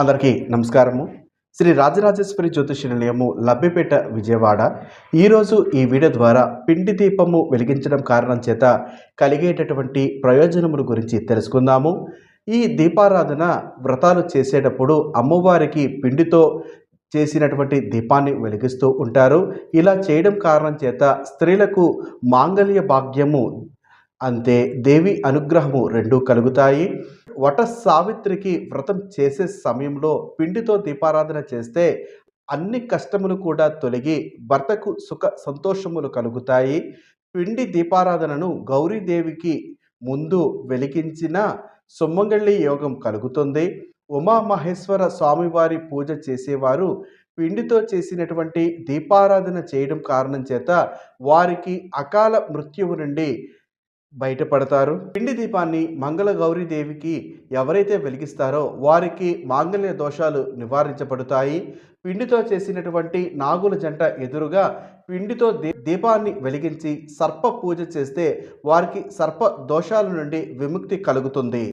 అందరికీ నమస్కారము. శ్రీ రాజరాజేశ్వరి జ్యోతిష నిలయము లబ్బిపేట విజయవాడ ఈరోజు ఈ వీడియో ద్వారా పిండి దీపము వెలిగించడం కారణం చేత కలిగేటటువంటి ప్రయోజనముల గురించి తెలుసుకుందాము. ఈ దీపారాధన వ్రతాలు చేసేటప్పుడు అమ్మవారికి పిండితో చేసినటువంటి దీపాన్ని వెలిగిస్తూ ఉంటారు. ఇలా చేయడం కారణం చేత స్త్రీలకు మాంగళ్య భాగ్యము అంతే దేవి అనుగ్రహము రెండూ కలుగుతాయి. వట సావిత్రికి వ్రతం చేసే సమయంలో పిండితో దీపారాధన చేస్తే అన్ని కష్టములు కూడా తొలగి భర్తకు సుఖ సంతోషములు కలుగుతాయి. పిండి దీపారాధనను గౌరీదేవికి ముందు వెలిగించిన సుమ్మంగళ్ళి యోగం కలుగుతుంది. ఉమామహేశ్వర స్వామివారి పూజ చేసేవారు పిండితో చేసినటువంటి దీపారాధన చేయడం కారణం చేత వారికి అకాల మృత్యువు నుండి బయటపడతారు. పిండి దీపాన్ని మంగళ గౌరీదేవికి ఎవరైతే వెలిగిస్తారో వారికి మాంగళ్య దోషాలు నివారించబడతాయి. పిండితో చేసినటువంటి నాగుల జంట ఎదురుగా పిండితో దీపాన్ని వెలిగించి సర్ప పూజ చేస్తే వారికి సర్ప దోషాల నుండి విముక్తి కలుగుతుంది.